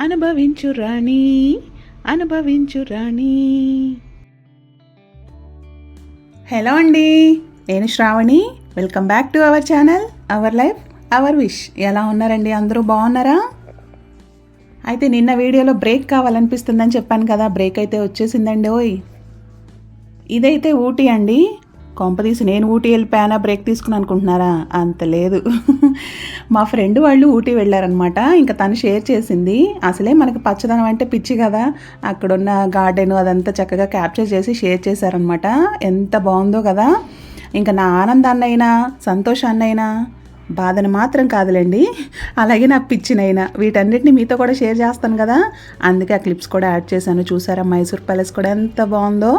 అనుభవించు రాణి అనుభవించు రాణి. హలో అండి నేను Shravani. Welcome back to our channel our life our wish ఎలా ఉన్నారండి? అందరూ బాగున్నారా? అయితే నిన్న వీడియోలో బ్రేక్ కావాలనిపిస్తుందని చెప్పాను కదా బ్రేక్ అయితే వచ్చేసిందండి ఓయ్. ఇదైతే ఊటీ అండి. కొంపదీసి నేను ఊటీ వెళ్ళిపోయానా బ్రేక్ తీసుకుని అనుకుంటున్నారా? అంత లేదు. మా ఫ్రెండ్ వాళ్ళు ఊటీ వెళ్ళారనమాట ఇంకా తను షేర్ చేసింది అసలే మనకి పచ్చదనం అంటే పిచ్చి కదా. అక్కడున్న గార్డెన్ అదంతా చక్కగా క్యాప్చర్ చేసి షేర్ చేశారనమాట ఎంత బాగుందో కదా. ఇంకా నా ఆనందాన్నైనా సంతోషాన్నైనా బాధను మాత్రం కాదులేండి. అలాగే నా పిచ్చినైనా. వీటన్నిటిని మీతో కూడా షేర్ చేస్తాను కదా. అందుకే ఆ క్లిప్స్ కూడా యాడ్ చేశాను. చూసారా? మైసూర్ ప్యాలెస్ కూడా ఎంత బాగుందో.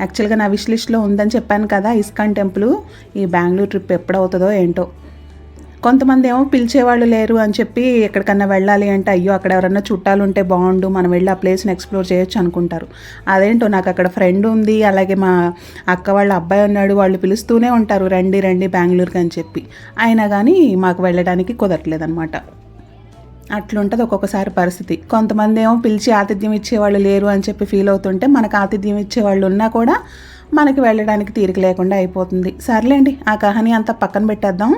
యాక్చువల్గా నా విష్ లిస్ట్లో ఉందని చెప్పాను కదా ఇస్కాన్ టెంపుల్. ఈ బెంగళూరు ట్రిప్ ఎప్పుడవుతుందో ఏంటో. కొంతమంది ఏమో పిలిచేవాళ్ళు లేరు అని చెప్పి ఎక్కడికన్నా వెళ్ళాలి అంటే అయ్యో అక్కడ ఎవరన్నా చుట్టాలు ఉంటే బాగుండు మనం వెళ్ళి ఆ ప్లేస్ని ఎక్స్ప్లోర్ చేయొచ్చు అనుకుంటారు. అదేంటో నాకు అక్కడ ఫ్రెండ్ ఉంది అలాగే మా అక్క వాళ్ళ అబ్బాయి ఉన్నాడు వాళ్ళు పిలుస్తూనే ఉంటారు రండి రండి బెంగళూరుకి అని చెప్పి. అయినా కానీ మాకు వెళ్ళడానికి కుదరట్లేదు అనమాట అట్లుంటుంది ఒక్కొక్కసారి పరిస్థితి. కొంతమంది ఏమో పిలిచి ఆతిథ్యం ఇచ్చేవాళ్ళు లేరు అని చెప్పి ఫీల్ అవుతుంటే మనకు ఆతిథ్యం ఇచ్చేవాళ్ళు ఉన్నా కూడా మనకి వెళ్ళడానికి తీరిక లేకుండా అయిపోతుంది. సర్లేండి ఆ కహాని అంతా పక్కన పెట్టేద్దాం.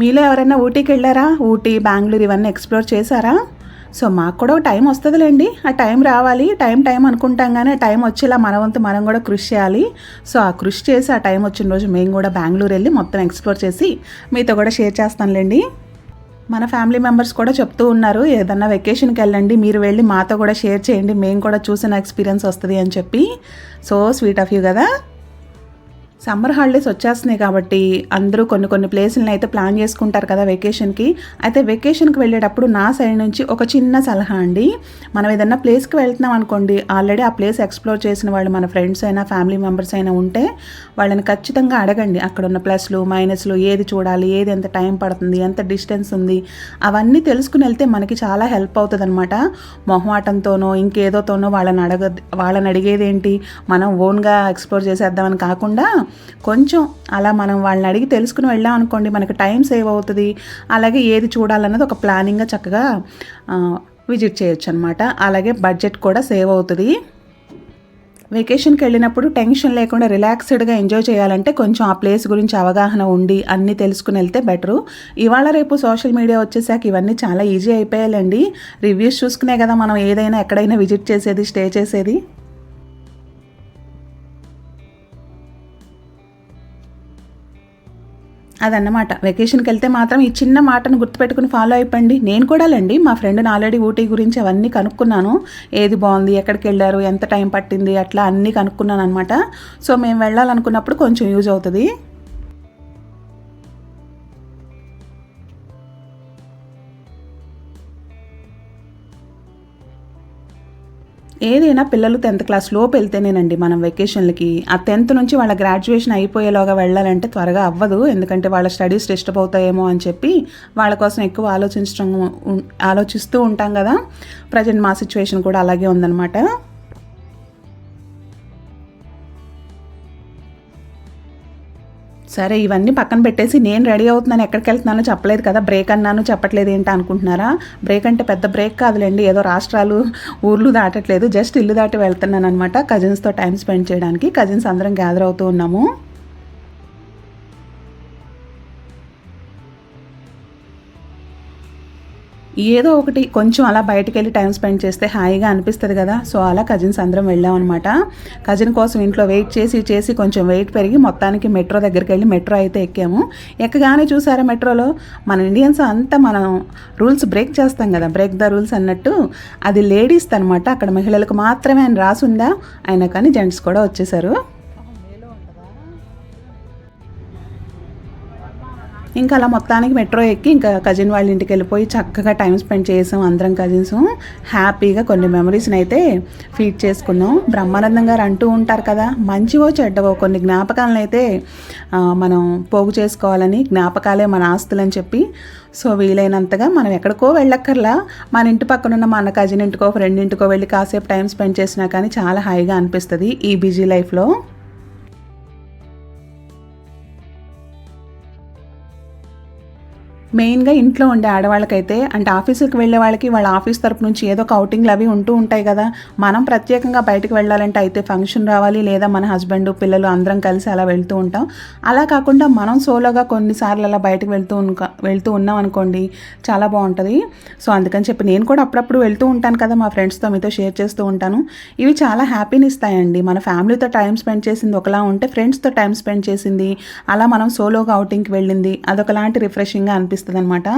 మీలో ఎవరైనా ఊటీకి వెళ్ళారా? ఊటీ బెంగళూరు ఇవన్నీ ఎక్స్ప్లోర్ చేశారా? సో మాకు కూడా ఒక టైం వస్తుందిలేండి. ఆ టైం రావాలి టైం టైం అనుకుంటాం కానీ ఆ టైం వచ్చేలా మన వంతు మనం కూడా కృషి చేయాలి. సో ఆ కృషి చేసి ఆ టైం వచ్చిన రోజు మేము కూడా బెంగళూరు వెళ్ళి మొత్తం ఎక్స్ప్లోర్ చేసి మీతో కూడా షేర్ చేస్తానులేండి. మన ఫ్యామిలీ మెంబర్స్ కూడా చెప్తూ ఉన్నారు ఏదన్నా వెకేషన్కి వెళ్ళండి మీరు వెళ్ళి మాతో కూడా షేర్ చేయండి మేము కూడా చూసిన ఎక్స్పీరియన్స్ వస్తుంది అని చెప్పి. సో స్వీట్ ఆఫ్ యూ కదా. సమ్మర్ హాలిడేస్ వచ్చేస్తున్నాయి కాబట్టి అందరూ కొన్ని కొన్ని ప్లేసులను అయితే ప్లాన్ చేసుకుంటారు కదా వెకేషన్కి అయితే వెకేషన్కి వెళ్ళేటప్పుడు నా సైడ్ నుంచి ఒక చిన్న సలహా అండి. మనం ఏదన్నా ప్లేస్కి వెళ్తున్నాం అనుకోండి ఆల్రెడీ ఆ ప్లేస్ ఎక్స్ప్లోర్ చేసిన వాళ్ళు మన ఫ్రెండ్స్ అయినా ఫ్యామిలీ మెంబర్స్ అయినా ఉంటే వాళ్ళని ఖచ్చితంగా అడగండి. అక్కడ ఉన్న ప్లస్లు మైనస్లు ఏది చూడాలి ఏది ఎంత టైం పడుతుంది ఎంత డిస్టెన్స్ ఉంది అవన్నీ తెలుసుకుని వెళ్తే మనకి చాలా హెల్ప్ అవుతుంది అనమాట మొహమాటంతోనో ఇంకేదోతోనో వాళ్ళని అడగ వాళ్ళని అడిగేది ఏంటి మనం ఓన్గా ఎక్స్ప్లోర్ చేసేద్దామని కాకుండా కొంచెం అలా మనం వాళ్ళని అడిగి తెలుసుకుని వెళ్ళాం అనుకోండి మనకి టైం సేవ్ అవుతుంది. అలాగే ఏది చూడాలన్నది ఒక ప్లానింగ్గా చక్కగా విజిట్ చేయొచ్చు అనమాట అలాగే బడ్జెట్ కూడా సేవ్ అవుతుంది. వెకేషన్కి వెళ్ళినప్పుడు టెన్షన్ లేకుండా రిలాక్స్డ్గా ఎంజాయ్ చేయాలంటే కొంచెం ఆ ప్లేస్ గురించి అవగాహన ఉండి అన్నీ తెలుసుకుని వెళ్తే బెటరు ఇవాళ రేపు సోషల్ మీడియా వచ్చేసాక ఇవన్నీ చాలా ఈజీ అయిపోయాలండి రివ్యూస్ చూసుకునే కదా మనం ఏదైనా ఎక్కడైనా విజిట్ చేసేది స్టే చేసేది. అదన్నమాట. వెకేషన్కి వెళ్తే మాత్రం ఈ చిన్న మాటను గుర్తుపెట్టుకుని ఫాలో అయిపోండి. నేను కూడా లేండి మా ఫ్రెండ్ని ఆల్రెడీ ఊటీ గురించి అవన్నీ కనుక్కున్నాను. ఏది బాగుంది ఎక్కడికి వెళ్ళారు ఎంత టైం పట్టింది అట్లా అన్నీ కనుక్కున్నాను అనమాట సో మేము వెళ్ళాలనుకున్నప్పుడు కొంచెం యూజ్ అవుతుంది. ఏదైనా పిల్లలు టెన్త్ క్లాస్ లోపు వెళ్తేనేనండి మనం వెకేషన్లకి ఆ టెన్త్ నుంచి వాళ్ళ గ్రాడ్యుయేషన్ అయిపోయేలాగా వెళ్ళాలంటే త్వరగా అవ్వదు. ఎందుకంటే వాళ్ళ స్టడీస్ డిస్టర్బ్ అవుతాయేమో అని చెప్పి వాళ్ళ కోసం ఎక్కువ ఆలోచించడం ఆలోచిస్తూ ఉంటాం కదా. ప్రజెంట్ మా సిచ్యువేషన్ కూడా అలాగే ఉందన్నమాట. సరే ఇవన్నీ పక్కన పెట్టేసి నేను రెడీ అవుతున్నాను. ఎక్కడికి వెళ్తున్నానో చెప్పలేదు కదా. బ్రేక్ అన్నాను చెప్పట్లేదు ఏంటి అనుకుంటున్నారా? బ్రేక్ అంటే పెద్ద బ్రేక్ కాదులేండి. ఏదో రాష్ట్రాలు ఊర్లు దాటట్లేదు. జస్ట్ ఇల్లు దాటి వెళ్తున్నాను అనమాట కజిన్స్తో టైం స్పెండ్ చేయడానికి. కజిన్స్ అందరం గ్యాదర్ అవుతూ ఉన్నాము. ఏదో ఒకటి కొంచెం అలా బయటకు వెళ్ళి టైం స్పెండ్ చేస్తే హాయిగా అనిపిస్తుంది కదా. సో అలా కజిన్స్ అందరం వెళ్ళామన్నమాట కజిన్ కోసం ఇంట్లో వెయిట్ చేసి చేసి కొంచెం వెయిట్ పెరిగి మొత్తానికి మెట్రో దగ్గరికి వెళ్ళి మెట్రో అయితే ఎక్కాము. ఎక్కగానే చూసారా మెట్రోలో? మన ఇండియన్స్ అంతా మనం రూల్స్ బ్రేక్ చేస్తాం కదా. బ్రేక్ ద రూల్స్ అన్నట్టు. అది లేడీస్ అనమాట అక్కడ మహిళలకు మాత్రమే ఆయన రాసుందా? అయినా కానీ జెంట్స్ కూడా వచ్చేసారు. ఇంకా అలా మొత్తానికి మెట్రో ఎక్కి ఇంకా కజిన్ వాళ్ళ ఇంటికి వెళ్ళిపోయి చక్కగా టైం స్పెండ్ చేసాం అందరం కజిన్స్ హ్యాపీగా కొన్ని మెమరీస్ని అయితే ఫీడ్ చేసుకున్నాం. బ్రహ్మానందం గారు అంటూ ఉంటారు కదా మంచివో చెడ్డవో కొన్ని జ్ఞాపకాలను అయితే మనం పోగు చేసుకోవాలని జ్ఞాపకాలే మన ఆస్తులని చెప్పి సో వీలైనంతగా మనం ఎక్కడికో వెళ్ళక్కర్లా. మన ఇంటి పక్కన ఉన్న మన కజిన్ ఇంటికో ఫ్రెండ్ ఇంటికో వెళ్ళి కాసేపు టైం స్పెండ్ చేసినా కానీ చాలా హాయిగా అనిపిస్తుంది ఈ బిజీ లైఫ్లో మెయిన్గా ఇంట్లో ఉండే ఆడవాళ్ళకైతే అంటే ఆఫీసుకి వెళ్ళే వాళ్ళకి వాళ్ళ ఆఫీస్ తరపు నుంచి ఏదో ఒక అవుటింగ్లు అవి ఉంటూ ఉంటాయి కదా. మనం ప్రత్యేకంగా బయటకు వెళ్ళాలంటే అయితే ఫంక్షన్ రావాలి లేదా మన హస్బెండ్ పిల్లలు అందరం కలిసి అలా వెళ్తూ ఉంటాం. అలా కాకుండా మనం సోలోగా కొన్నిసార్లు అలా బయటకు వెళ్తూ వెళ్తూ ఉన్నాం అనుకోండి చాలా బాగుంటుంది. సో అందుకని చెప్పి నేను కూడా అప్పుడప్పుడు వెళ్తూ ఉంటాను కదా మా ఫ్రెండ్స్తో మీతో షేర్ చేస్తూ ఉంటాను. ఇవి చాలా హ్యాపీని ఇస్తాయండి మన ఫ్యామిలీతో టైం స్పెండ్ చేసింది ఒకలా ఉంటే ఫ్రెండ్స్తో టైం స్పెండ్ చేసింది అలా మనం సోలోగా అవుటింగ్కి వెళ్ళింది అదొకలాంటి రిఫ్రెషింగ్గా అనిపిస్తుంది. అనమాట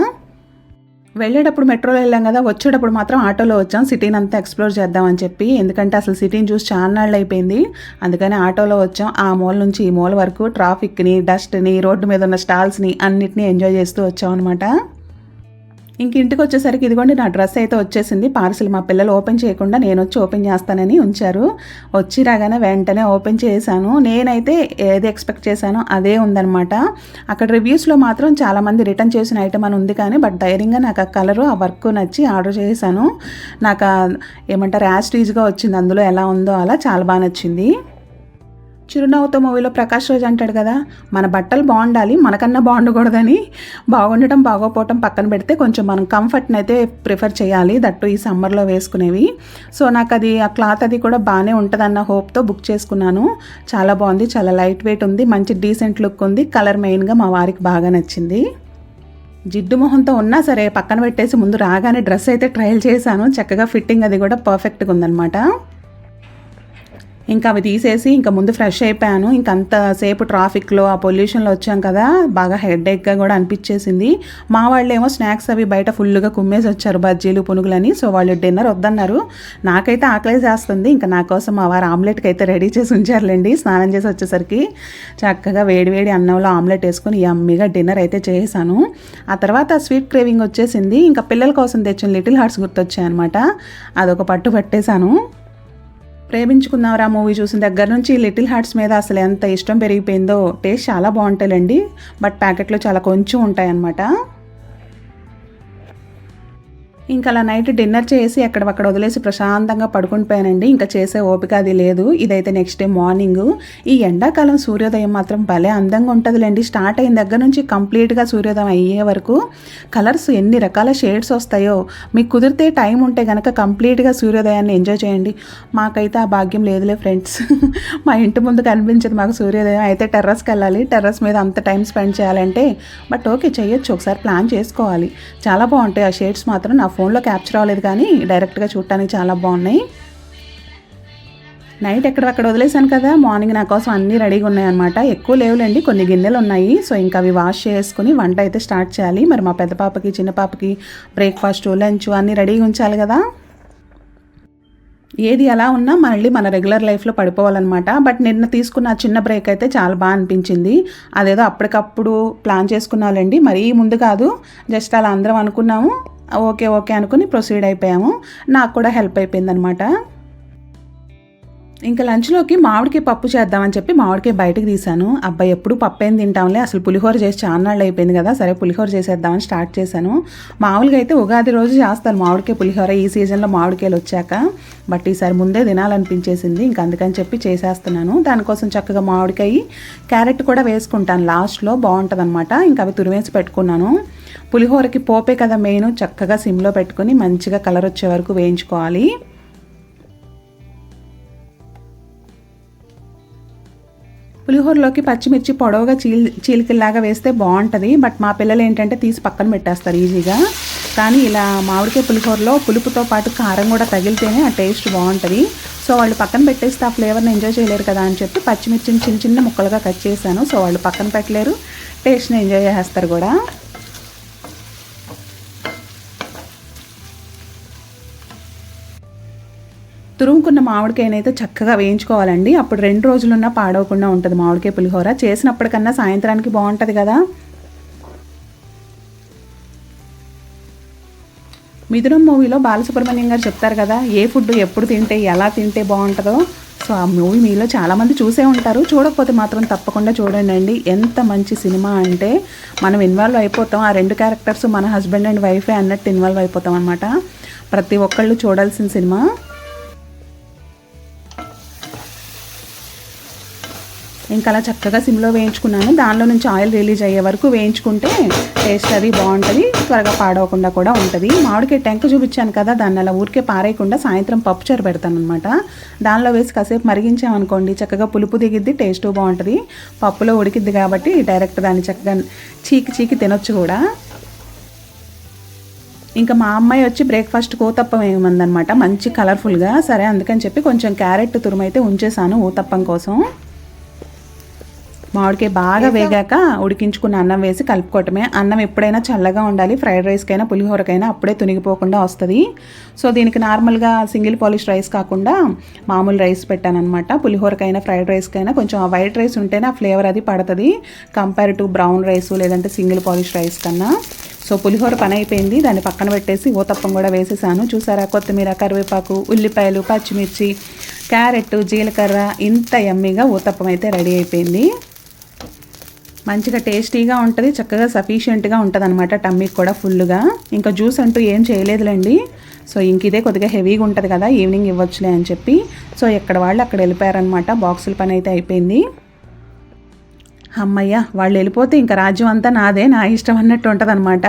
వెళ్ళేటప్పుడు మెట్రోలో వెళ్ళాం కదా వచ్చేటప్పుడు మాత్రం ఆటోలో వచ్చాం. సిటీని అంతా ఎక్స్ప్లోర్ చేద్దామని చెప్పి ఎందుకంటే అసలు సిటీని చూసి చాలా నాళ్ళు అయిపోయింది. అందుకని ఆటోలో వచ్చాం. ఆ మూల నుంచి ఈ మూల వరకు ట్రాఫిక్ని డస్ట్ని రోడ్డు మీద ఉన్న స్టాల్స్ని అన్నిటినీ ఎంజాయ్ చేస్తూ వచ్చాం అనమాట ఇంక ఇంటికి వచ్చేసరికి ఇదిగోండి నా డ్రెస్ అయితే వచ్చేసింది. పార్సిల్ మా పిల్లలు ఓపెన్ చేయకుండా నేను వచ్చి ఓపెన్ చేస్తానని ఉంచారు. వచ్చి రాగానే వెంటనే ఓపెన్ చేశాను. నేనైతే ఏది ఎక్స్పెక్ట్ చేశానో అదే ఉందనమాట అక్కడ రివ్యూస్లో మాత్రం చాలామంది రిటర్న్ చేసిన ఐటమ్ అని ఉంది కానీ బట్ ధైర్యంగా నాకు ఆ కలరు ఆ వర్క్ నచ్చి ఆర్డర్ చేశాను. నాకు ఏమంటారు యాస్టీజ్గా వచ్చింది అందులో ఎలా ఉందో అలా చాలా బాగా నచ్చింది. చిరునవ్వుతో మూవీలో ప్రకాష్ రాజ్ అంటాడు కదా మన బట్టలు బాగుండాలి మనకన్నా బాగుండకూడదని. బాగుండటం బాగోపోవటం పక్కన పెడితే కొంచెం మనం కంఫర్ట్ని అయితే ప్రిఫర్ చేయాలి దట్టు ఈ సమ్మర్లో వేసుకునేవి. సో నాకు అది ఆ క్లాత్ అది కూడా బాగానే ఉంటుందన్న హోప్తో బుక్ చేసుకున్నాను. చాలా బాగుంది చాలా లైట్ వెయిట్ ఉంది మంచి డీసెంట్ లుక్ ఉంది కలర్ మెయిన్గా మా వారికి బాగా నచ్చింది. జిడ్డు మొహంతో ఉన్నా సరే పక్కన పెట్టేసి ముందు రాగానే డ్రెస్ అయితే ట్రయల్ చేశాను చక్కగా ఫిట్టింగ్ అది కూడా పర్ఫెక్ట్గా ఉందన్నమాట. ఇంకా అవి తీసేసి ఇంకా ముందు ఫ్రెష్ అయిపోయాను. ఇంకా అంతసేపు ట్రాఫిక్లో ఆ పొల్యూషన్లో వచ్చాం కదా బాగా హెడ్ఏక్గా కూడా అనిపించేసింది. మా వాళ్ళు ఏమో స్నాక్స్ అవి బయట ఫుల్గా కుమ్మేసి వచ్చారు బజ్జీలు పునుగులని. సో వాళ్ళు డిన్నర్ వద్దన్నారు. నాకైతే ఆకలి చేస్తుంది. ఇంకా నా కోసం మా వారు ఆమ్లెట్కి అయితే రెడీ చేసి ఉంచారులేండి. స్నానం చేసి వచ్చేసరికి చక్కగా వేడివేడి అన్నంలో ఆమ్లెట్ వేసుకొని యమ్మీగా డిన్నర్ అయితే చేశాను ఆ తర్వాత స్వీట్ క్రేవింగ్ వచ్చేసింది. ఇంకా పిల్లల కోసం తెచ్చిన లిటిల్ హార్ట్స్ గుర్తొచ్చాయన్నమాట. అదొక పట్టు పట్టేశాను. ప్రేమించుకున్నారా మూవీ చూసిన దగ్గర నుంచి లిటిల్ హార్ట్స్ మీద అసలు ఎంత ఇష్టం పెరిగిపోయిందో టేస్ట్ చాలా బాగుంటాయండి బట్ ప్యాకెట్లో చాలా కొంచెం ఉంటాయన్నమాట. ఇంకా అలా నైట్ డిన్నర్ చేసి అక్కడ వదిలేసి ప్రశాంతంగా పడుకునిపోయానండి ఇంకా చేసే ఓపిక అది లేదు. ఇదైతే నెక్స్ట్ డే మార్నింగ్ ఈ ఎండాకాలం సూర్యోదయం మాత్రం భలే అందంగా ఉంటుందిలేండి. స్టార్ట్ అయిన దగ్గర నుంచి కంప్లీట్గా సూర్యోదయం అయ్యే వరకు కలర్స్ ఎన్ని రకాల షేడ్స్ వస్తాయో మీకు కుదిరితే టైం ఉంటే కనుక కంప్లీట్గా సూర్యోదయాన్ని ఎంజాయ్ చేయండి. మాకైతే ఆ భాగ్యం లేదులే ఫ్రెండ్స్. మా ఇంటి ముందు కనిపించదు మాకు సూర్యోదయం. అయితే టెర్రస్కి వెళ్ళాలి. టెర్రస్ మీద అంత టైం స్పెండ్ చేయాలంటే బట్ ఓకే చేయొచ్చు ఒకసారి ప్లాన్ చేసుకోవాలి. చాలా బాగుంటాయి ఆ షేడ్స్ మాత్రం. నా ఫోన్లో క్యాప్చర్ అవ్వలేదు కానీ డైరెక్ట్గా చూడటానికి చాలా బాగున్నాయి. నైట్ ఎక్కడక్కడ వదిలేశాను కదా మార్నింగ్ నా కోసం అన్నీ రెడీగా ఉన్నాయన్నమాట. ఎక్కువ లేవులేండి కొన్ని గిన్నెలు ఉన్నాయి. సో ఇంకా అవి వాష్ చేసుకుని వంట అయితే స్టార్ట్ చేయాలి. మరి మా పెద్ద పాపకి చిన్న పాపకి బ్రేక్ఫాస్ట్ లంచ్ అన్నీ రెడీగా ఉంచాలి కదా. ఏది ఎలా ఉన్నా మళ్ళీ మన రెగ్యులర్ లైఫ్లో పడిపోవాలన్నమాట. బట్ నిన్న తీసుకున్న చిన్న బ్రేక్ అయితే చాలా బాగా అనిపించింది. అదేదో అప్పటికప్పుడు ప్లాన్ చేసుకున్నాలండి మరీ ముందు కాదు జస్ట్ అలా అందరం అనుకున్నాము. ఓకే ఓకే అనుకుని ప్రొసీడ్ అయిపోయాము. నాకు కూడా హెల్ప్ అయిపోయింది అనమాట ఇంకా లంచ్లోకి మామిడికాయ పప్పు చేద్దామని చెప్పి మామిడికాయ బయటకు తీశాను. అబ్బాయి ఎప్పుడు పప్పు ఏం తింటాంలే అసలు పులిహోర చేసి చాన్నాళ్ళు అయిపోయింది కదా సరే పులిహోర చేసేద్దామని స్టార్ట్ చేశాను. మామూలుగా అయితే ఉగాది రోజు చేస్తాను మామిడికాయ పులిహోర ఈ సీజన్లో మామిడికాయలు వచ్చాక. బట్ ఈసారి ముందే తినాలనిపించేసింది ఇంకా అందుకని చెప్పి చేసేస్తున్నాను. దానికోసం చక్కగా మామిడికాయ క్యారెట్ కూడా వేసుకుంటాను. లాస్ట్లో బాగుంటుంది అనమాట ఇంకా అవి తురివేసి పెట్టుకున్నాను. పులిహోరకి పోపే కదా మెయిన్ చక్కగా సిమ్లో పెట్టుకుని మంచిగా కలర్ వచ్చే వరకు వేయించుకోవాలి. పులిహోరలోకి పచ్చిమిర్చి పొడవుగా చీల్ చీలికల్లాగా వేస్తే బాగుంటుంది. బట్ మా పిల్లలు ఏంటంటే తీసి పక్కన పెట్టేస్తారు ఈజీగా. కానీ ఇలా మామిడికాయ పులిహోరలో పులుపుతో పాటు కారం కూడా తగిలితేనే ఆ టేస్ట్ బాగుంటుంది. సో వాళ్ళు పక్కన పెట్టేస్తే ఆ ఫ్లేవర్ని ఎంజాయ్ చేయలేరు కదా అని చెప్పి పచ్చిమిర్చిని చిన్న చిన్న ముక్కలుగా కట్ చేశాను. సో వాళ్ళు పక్కన పెట్టలేరు. టేస్ట్ని ఎంజాయ్ చేస్తారు కూడా. తురుముకున్న మామిడికాయనైతే చక్కగా వేయించుకోవాలండి. అప్పుడు రెండు రోజులున్నా పాడవకుండా ఉంటుంది మామిడికాయ పులిహోర. చేసినప్పటికన్నా సాయంత్రానికి బాగుంటుంది కదా. మిథునం మూవీలో బాలసుబ్రహ్మణ్యం గారు చెప్తారు కదా ఏ ఫుడ్ ఎప్పుడు తింటే ఎలా తింటే బాగుంటుందో. సో ఆ మూవీ మీలో చాలామంది చూసే ఉంటారు. చూడకపోతే మాత్రం తప్పకుండా చూడండి అండి. ఎంత మంచి సినిమా అంటే మనం ఇన్వాల్వ్ అయిపోతాం. ఆ రెండు క్యారెక్టర్స్ మన హస్బెండ్ అండ్ వైఫే అన్నట్టు ఇన్వాల్వ్ అయిపోతాం అనమాట ప్రతి ఒక్కళ్ళు చూడాల్సిన సినిమా. ఇంకా అలా చక్కగా సిమ్లో వేయించుకున్నాను. దానిలో నుంచి ఆయిల్ రిలీజ్ అయ్యే వరకు వేయించుకుంటే టేస్ట్ అది బాగుంటుంది. త్వరగా పాడవకుండా కూడా ఉంటుంది. మామిడికి టెంక చూపించాను కదా దాన్ని అలా ఊరికే పారేయకుండా సాయంత్రం పప్పు చారు పెడతాను అనమాట దానిలో వేసి కాసేపు మరిగించామనుకోండి చక్కగా పులుపు దిగిద్ది టేస్ట్ బాగుంటుంది. పప్పులో ఉడికిద్ది కాబట్టి డైరెక్ట్ దాన్ని చక్కగా చీకి చీకి తినొచ్చు కూడా. ఇంకా మా అమ్మాయి వచ్చి బ్రేక్ఫాస్ట్ ఊతప్పం ఏమందనమాట మంచి కలర్ఫుల్గా. సరే అందుకని చెప్పి కొంచెం క్యారెట్ తురుమైతే ఉంచేసాను ఊతప్పం కోసం. మామిడికాయ బాగా వేగాక ఉడికించుకున్న అన్నం వేసి కలుపుకోవటమే. అన్నం ఎప్పుడైనా చల్లగా ఉండాలి. ఫ్రైడ్ రైస్కైనా పులిహోరకైనా అప్పుడే తునిగిపోకుండా వస్తుంది. సో దీనికి నార్మల్గా సింగిల్ పాలిష్ రైస్ కాకుండా మామూలు రైస్ పెట్టాను అనమాట పులిహోరకైనా ఫ్రైడ్ రైస్కైనా కొంచెం వైట్ రైస్ ఉంటేనే ఆ ఫ్లేవర్ అది పడుతుంది. కంపేర్ టు బ్రౌన్ రైస్ లేదంటే సింగిల్ పాలిష్ రైస్ కన్నా. సో పులిహోర పని అయిపోయింది. దాన్ని పక్కన పెట్టేసి ఊతప్పం కూడా వేసేసాను. చూసారా? కొత్తిమీర కరివేపాకు ఉల్లిపాయలు పచ్చిమిర్చి క్యారెట్ జీలకర్ర ఇంత ఎమ్మీగా ఊతప్పం అయితే రెడీ అయిపోయింది. మంచిగా టేస్టీగా ఉంటుంది చక్కగా సఫిషియెంట్గా ఉంటుంది అనమాట టమ్మీకి కూడా ఫుల్గా ఇంకా జ్యూస్ అంటూ ఏం చేయలేదులేండి. సో ఇంక ఇదే కొద్దిగా హెవీగా ఉంటుంది కదా ఈవినింగ్ ఇవ్వచ్చులే అని చెప్పి. సో ఎక్కడ వాళ్ళు అక్కడ వెళ్ళిపోయారనమాట బాక్సుల పని అయితే అయిపోయింది. అమ్మయ్య వాళ్ళు వెళ్ళిపోతే ఇంకా రాజ్యం అంతా నాదే నా ఇష్టం అన్నట్టు ఉంటుంది అనమాట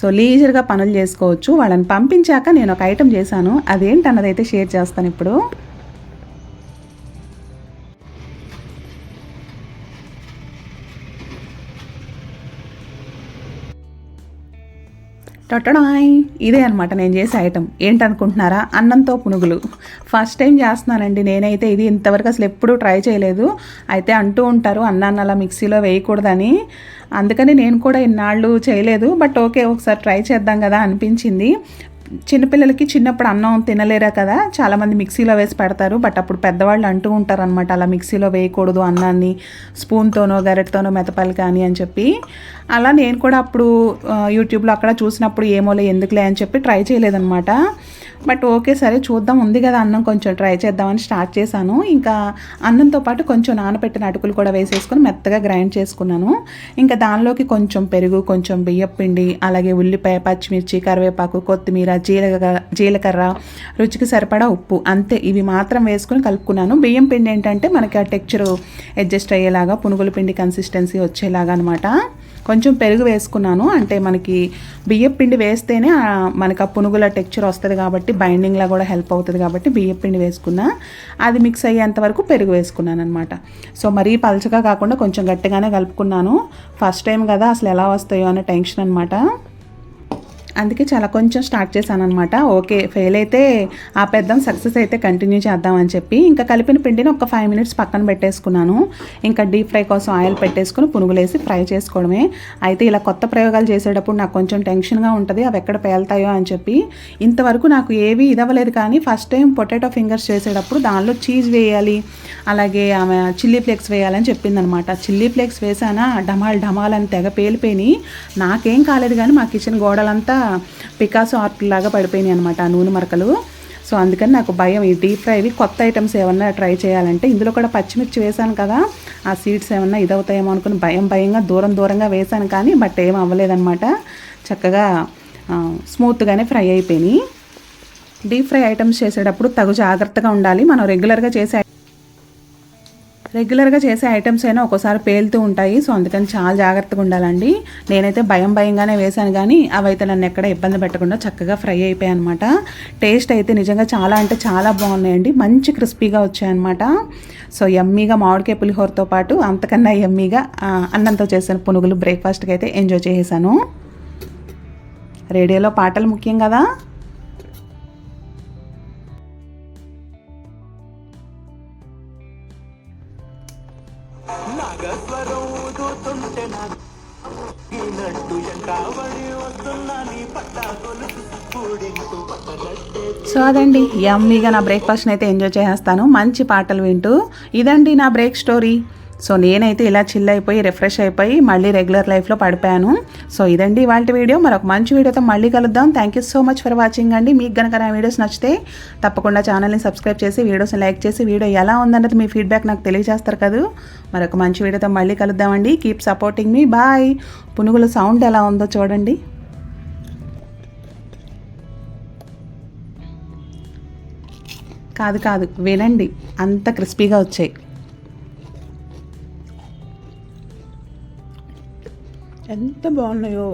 సో లీజర్గా పనులు చేసుకోవచ్చు. వాళ్ళని పంపించాక నేను ఒక ఐటెం చేశాను. అదేంటి అన్నదైతే షేర్ చేస్తాను ఇప్పుడు. టొట్టడాయ్ ఇదే అనమాట నేను చేసే ఐటమ్. ఏంటనుకుంటున్నారా? అన్నంతో పునుగులు. ఫస్ట్ టైం చేస్తున్నానండి నేనైతే ఇది. ఇంతవరకు అసలు ఎప్పుడూ ట్రై చేయలేదు. అయితే అంటూ ఉంటారు అన్నాన్ని అలా మిక్సీలో వేయకూడదని. అందుకని నేను కూడా ఇన్నాళ్ళు చేయలేదు. బట్ ఓకే ఒకసారి ట్రై చేద్దాం కదా అనిపించింది. చిన్నపిల్లలకి చిన్నప్పుడు అన్నం తినలేరా కదా? చాలామంది మిక్సీలో వేసి పెడతారు బట్ అప్పుడు పెద్దవాళ్ళు అంటూ ఉంటారనమాట అలా మిక్సీలో వేయకూడదు అన్నాన్ని స్పూన్తోనో గరెట్తోనో మెతపాలి కానీ అని చెప్పి. అలా నేను కూడా అప్పుడు యూట్యూబ్లో అక్కడ చూసినప్పుడు ఏమోలే ఎందుకులే అని చెప్పి ట్రై చేయలేదనమాట బట్ ఓకే సరే చూద్దాం ఉంది కదా అన్నం కొంచెం ట్రై చేద్దామని స్టార్ట్ చేశాను. ఇంకా అన్నంతో పాటు కొంచెం నానబెట్టిన అటుకులు కూడా వేసేసుకొని మెత్తగా గ్రైండ్ చేసుకున్నాను. ఇంకా దానిలోకి కొంచెం పెరుగు కొంచెం బియ్యపిండి అలాగే ఉల్లిపాయ పచ్చిమిర్చి కరివేపాకు కొత్తిమీర జీలకర్ర జీలకర్ర రుచికి సరిపడా ఉప్పు. అంతే ఇవి మాత్రం వేసుకుని కలుపుకున్నాను. బియ్యం పిండి ఏంటంటే మనకి ఆ టెక్చర్ అడ్జస్ట్ అయ్యేలాగా పునుగుల పిండి కన్సిస్టెన్సీ వచ్చేలాగా అనమాట కొంచెం పెరుగు వేసుకున్నాను. అంటే మనకి బియ్యం పిండి వేస్తేనే మనకి ఆ పునుగుల టెక్చర్ వస్తుంది కాబట్టి బైండింగ్లా కూడా హెల్ప్ అవుతుంది కాబట్టి బియ్యం పిండి వేసుకున్నా. అది మిక్స్ అయ్యేంత వరకు పెరుగు వేసుకున్నాను అనమాట సో మరీ పలచగా కాకుండా కొంచెం గట్టిగానే కలుపుకున్నాను. ఫస్ట్ టైం కదా అసలు ఎలా వస్తాయో అనే టెన్షన్ అనమాట అందుకే చాలా కొంచెం స్టార్ట్ చేశాను అనమాట ఓకే ఫెయిల్ అయితే ఆ పెద్దం సక్సెస్ అయితే కంటిన్యూ చేద్దాం అని చెప్పి. ఇంకా కలిపిన పిండిని ఒక ఫైవ్ మినిట్స్ పక్కన పెట్టేసుకున్నాను. ఇంకా డీప్ ఫ్రై కోసం ఆయిల్ పెట్టేసుకుని పునుగులేసి ఫ్రై చేసుకోవడమే. అయితే ఇలా కొత్త ప్రయోగాలు చేసేటప్పుడు నాకు కొంచెం టెన్షన్గా ఉంటుంది అవి ఎక్కడ పేలుతాయో అని చెప్పి. ఇంతవరకు నాకు ఏవి ఇదవ్వలేదు కానీ ఫస్ట్ టైం పొటాటో ఫింగర్స్ చేసేటప్పుడు దానిలో చీజ్ వేయాలి అలాగే ఆమె చిల్లీ ఫ్లేక్స్ వేయాలని చెప్పిందనమాట చిల్లీ ఫ్లేక్స్ వేసానా డమాల్ డమాల్ అని తెగ పేలిపోయి నాకేం కాలేదు కానీ మా కిచెన్ గోడలంతా పికాసో ఆర్ట్ లాగా పడిపోయినాయి అనమాట ఆ నూనె మరకలు. సో అందుకని నాకు భయం. ఈ డీప్ ఫ్రైవి కొత్త ఐటమ్స్ ఏమన్నా ట్రై చేయాలంటే ఇందులో కూడా పచ్చిమిర్చి వేశాను కదా ఆ సీడ్స్ ఏమన్నా ఇదవుతాయేమో అనుకుని భయం భయంగా దూరం దూరంగా వేశాను కానీ బట్ ఏం అవ్వలేదన్నమాట. చక్కగా స్మూత్గానే ఫ్రై అయిపోయినాయి. డీప్ ఫ్రై ఐటమ్స్ చేసేటప్పుడు తగు జాగ్రత్తగా ఉండాలి. మనం రెగ్యులర్గా చేసే రెగ్యులర్గా చేసే ఐటమ్స్ అయినా ఒక్కోసారి పేలుతూ ఉంటాయి. సో అందుకని చాలా జాగ్రత్తగా ఉండాలండి. నేనైతే భయం భయంగానే వేశాను కానీ అవైతే నన్ను ఎక్కడ ఇబ్బంది పెట్టకుండా చక్కగా ఫ్రై అయిపోయాయి అనమాట టేస్ట్ అయితే నిజంగా చాలా అంటే చాలా బాగున్నాయండి. మంచి క్రిస్పీగా వచ్చాయన్నమాట. సో ఎమ్మీగా మామిడికాయ పులిహోరతో పాటు అంతకన్నా ఎమ్మీగా అన్నంతో చేసిన పునుగులు బ్రేక్ఫాస్ట్కి అయితే ఎంజాయ్ చేసేసాను. రేడియోలో పాటలు ముఖ్యం కదా? సో అదండి. యమ్మీగా నా బ్రేక్ఫాస్ట్ని అయితే ఎంజాయ్ చేసేస్తాను. మంచి పాటలు వింటూ. ఇదండి నా బ్రేక్ స్టోరీ సో నేనైతే ఇలా చిల్ అయిపోయి రిఫ్రెష్ అయిపోయి మళ్ళీ రెగ్యులర్ లైఫ్లో పడిపోయాను. సో ఇదండి ఇవాళ వీడియో. మరొక మంచి వీడియోతో మళ్ళీ కలుద్దాం. Thank you so much for watching అండి. మీకు కనుక నా వీడియోస్ నచ్చితే తప్పకుండా ఛానల్ని సబ్స్క్రైబ్ చేసి వీడియోస్ని లైక్ చేసి వీడియో ఎలా ఉందన్నది మీ ఫీడ్బ్యాక్ నాకు తెలియజేస్తారు కదా. మరొక మంచి వీడియోతో మళ్ళీ కలుద్దామండి కీప్ సపోర్టింగ్ మీ బాయ్ పునుగుల సౌండ్ ఎలా ఉందో చూడండి. కాదు కాదు. వినండి. అంత క్రిస్పీగా వచ్చాయి. ఎంత బాగున్నాయో.